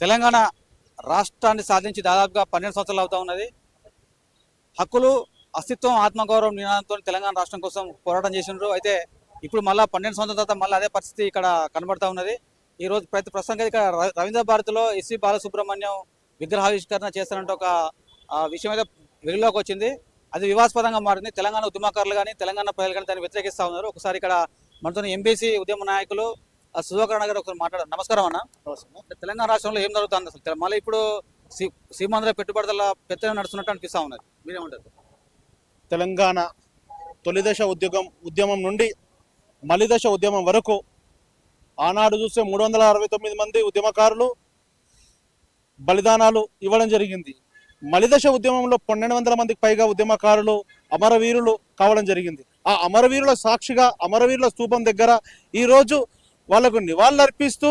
తెలంగాణ రాష్ట్రాన్ని సాధించి దాదాపుగా పన్నెండు సంవత్సరాలు అవుతా ఉన్నది. హక్కులు అస్తిత్వం ఆత్మగౌరవం నినాదంతో తెలంగాణ రాష్ట్రం కోసం పోరాటం చేసినారు అయితే ఇప్పుడు మళ్ళీ పన్నెండు సంవత్సరాల తర్వాత మళ్ళీ అదే పరిస్థితి ఇక్కడ కనబడతా ఉన్నది. ఈ రోజు ప్రతి ప్రసంగం ఇక్కడ రవీంద్ర భారతిలో ఎస్వి బాలసుబ్రహ్మణ్యం విగ్రహావిష్కరణ చేస్తారంటే ఒక విషయం అయితే వెలుగులోకి వచ్చింది. అది వివాదాస్పదంగా మారింది. తెలంగాణ ఉద్యమకారులు కానీ తెలంగాణ ప్రజలు కానీ దాన్ని వ్యతిరేకిస్తా ఉన్నారు. ఒకసారి ఇక్కడ మనతో ఎంబీసీ ఉద్యమ నాయకులు సుధాకర్ గారు ఒకసారి మాట్లాడారు. నమస్కారం అన్న. తెలంగాణ రాష్ట్రంలో ఏం జరుగుతుంది అసలు మళ్ళీ ఇప్పుడు సీమాంధ్ర పెట్టుబడుల పెత్తనం నడుస్తున్నట్టు అనిపిస్తా ఉన్నది. మీరేమంటారు? తెలంగాణ తొలిదశ ఉద్యోగం ఉద్యమం నుండి మలిదశ ఉద్యమం వరకు ఆనాడు చూస్తే మూడు వందల అరవై తొమ్మిది మంది ఉద్యమకారులు బలిదానాలు ఇవ్వడం జరిగింది. మలిదశ ఉద్యమంలో పన్నెండు వందల మందికి పైగా ఉద్యమకారులు అమరవీరులు కావడం జరిగింది. ఆ అమరవీరుల సాక్షిగా అమరవీరుల స్తూపం దగ్గర ఈరోజు వాళ్ళకు నివాళులర్పిస్తూ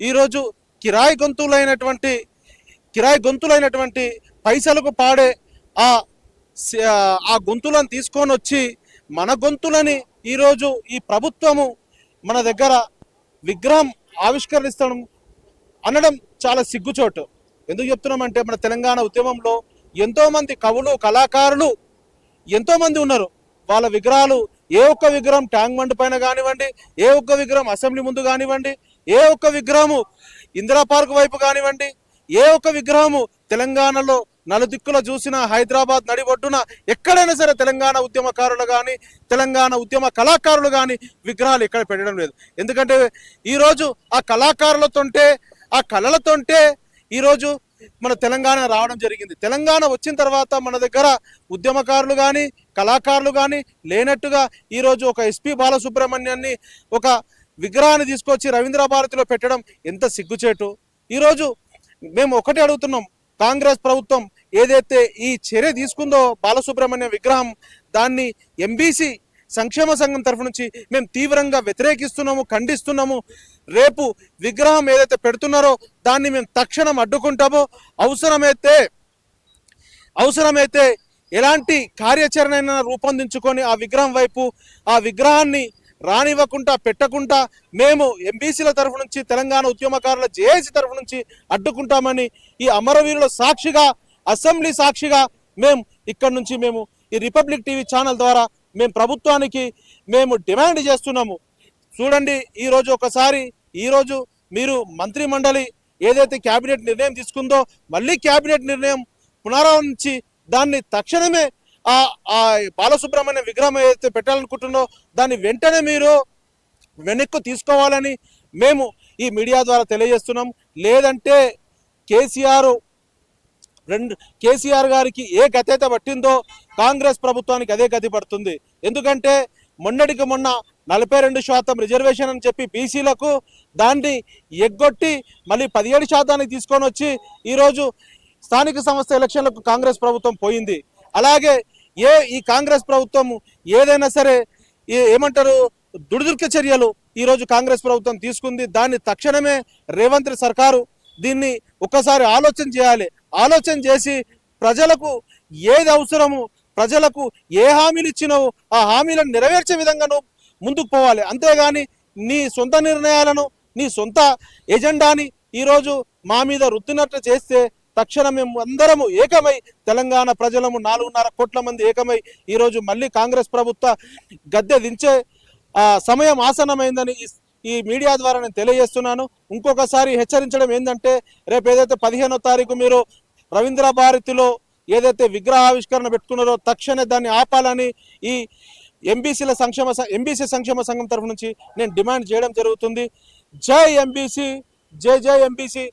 ఈరోజు కిరాయి గొంతులైనటువంటి కిరాయి గొంతులైనటువంటి పైసలకు పాడే ఆ ఆ గొంతులను తీసుకొని వచ్చి మన గొంతులని ఈరోజు ఈ ప్రభుత్వము మన దగ్గర విగ్రహం ఆవిష్కరిస్తడం అనడం చాలా సిగ్గుచోటు. ఎందుకు చెప్తున్నామంటే మన తెలంగాణ ఉద్యమంలో ఎంతోమంది కవులు కళాకారులు ఎంతోమంది ఉన్నారు. వాళ్ళ విగ్రహాలు ఏ ఒక్క విగ్రహం ట్యాంక్ బండ్ పైన కానివ్వండి ఏ ఒక్క విగ్రహం అసెంబ్లీ ముందు కానివ్వండి ఏ ఒక్క విగ్రహము ఇందిరా పార్క్ వైపు కానివ్వండి ఏ ఒక్క విగ్రహము తెలంగాణలో నలుదిక్కుల చూసిన హైదరాబాద్ నడిబొడ్డున ఎక్కడైనా సరే తెలంగాణ ఉద్యమకారులు కానీ తెలంగాణ ఉద్యమ కళాకారులు కానీ విగ్రహాలు ఎక్కడ పెట్టడం లేదు. ఎందుకంటే ఈరోజు ఆ కళాకారులతోంటే ఆ కళలతోంటే ఈరోజు మన తెలంగాణ రావడం జరిగింది. తెలంగాణ వచ్చిన తర్వాత మన దగ్గర ఉద్యమకారులు కానీ కళాకారులు కానీ లేనట్టుగా ఈరోజు ఒక ఎస్పి బాలసుబ్రహ్మణ్యాన్ని ఒక విగ్రహాన్ని తీసుకొచ్చి రవీంద్ర భారతిలో పెట్టడం ఎంత సిగ్గుచేటు. ఈరోజు మేము ఒకటే అడుగుతున్నాం కాంగ్రెస్ ప్రభుత్వం ఏదైతే ఈ చర్య తీసుకుందో బాలసుబ్రహ్మణ్యం విగ్రహం దాన్ని ఎంబీసీ సంక్షేమ సంఘం తరఫు నుంచి మేము తీవ్రంగా వ్యతిరేకిస్తున్నాము ఖండిస్తున్నాము. రేపు విగ్రహం ఏదైతే పెడుతున్నారో దాన్ని మేము తక్షణం అడ్డుకుంటామో. అవసరమైతే అవసరమైతే ఎలాంటి కార్యాచరణ రూపొందించుకొని ఆ విగ్రహం వైపు ఆ విగ్రహాన్ని రానివ్వకుండా పెట్టకుండా మేము ఎంబీసీల తరఫు నుంచి తెలంగాణ ఉద్యమకారుల జేఏసీ తరఫు నుంచి అడ్డుకుంటామని ఈ అమరవీరుల సాక్షిగా అసెంబ్లీ సాక్షిగా మేము ఇక్కడ నుంచి మేము ఈ రిపబ్లిక్ టీవీ ఛానల్ ద్వారా మేము ప్రభుత్వానికి మేము డిమాండ్ చేస్తున్నాము. చూడండి ఈరోజు ఒకసారి ఈరోజు మీరు మంత్రి మండలి ఏదైతే క్యాబినెట్ నిర్ణయం తీసుకుందో మళ్ళీ క్యాబినెట్ నిర్ణయం పునరావరించి దాన్ని తక్షణమే ఆ ఆ బాలసుబ్రహ్మణ్యం విగ్రహం ఏదైతే పెట్టాలనుకుంటుందో దాన్ని వెంటనే మీరు వెనక్కు తీసుకోవాలని మేము ఈ మీడియా ద్వారా తెలియజేస్తున్నాం. లేదంటే కేసీఆర్ రెండు కేసీఆర్ గారికి ఏ గతి అయితే పట్టిందో కాంగ్రెస్ ప్రభుత్వానికి అదే గతి పడుతుంది. ఎందుకంటే మొన్నటికి మొన్న నలభై రెండు శాతం రిజర్వేషన్ అని చెప్పి బీసీలకు దాన్ని ఎగ్గొట్టి మళ్ళీ పదిహేడు శాతానికి తీసుకొని వచ్చి ఈరోజు స్థానిక సంస్థ ఎలక్షన్లకు కాంగ్రెస్ ప్రభుత్వం పోయింది. అలాగే ఏ ఈ కాంగ్రెస్ ప్రభుత్వం ఏదైనా సరే ఏ- ఏమంటారు దుడిదుర్క చర్యలు ఈరోజు కాంగ్రెస్ ప్రభుత్వం తీసుకుంది. దాన్ని తక్షణమే రేవంత్ సర్కారు దీన్ని ఒక్కసారి ఆలోచన చేయాలి. ఆలోచన చేసి ప్రజలకు ఏది అవసరము ప్రజలకు ఏ హామీలు ఇచ్చినావు ఆ హామీలను నెరవేర్చే విధంగా నువ్వు ముందుకు పోవాలి. అంతేగాని నీ సొంత నిర్ణయాలను నీ సొంత ఎజెండాని ఈరోజు మా మీద రుద్దినట్లు చేస్తే తక్షణం మేము అందరము ఏకమై తెలంగాణ ప్రజలము నాలుగున్నర కోట్ల మంది ఏకమై ఈరోజు మళ్ళీ కాంగ్రెస్ ప్రభుత్వ గద్దె దించే సమయం ఆసనమైందని ఈ మీడియా ద్వారా నేను తెలియజేస్తున్నాను. ఇంకొకసారి హెచ్చరించడం ఏంటంటే రేపు ఏదైతే పదిహేనో తారీఖు మీరు రవీంద్ర భారతిలో ఏదైతే విగ్రహావిష్కరణ పెట్టుకున్నారో తక్షణమే దాన్ని ఆపాలని ఈ ఎంబీసీల సంక్షేమ ఎంబీసీ సంక్షేమ సంఘం తరఫు నుంచి నేను డిమాండ్ చేయడం జరుగుతుంది. జై ఎంబీసీ జై జై ఎంబీసీ.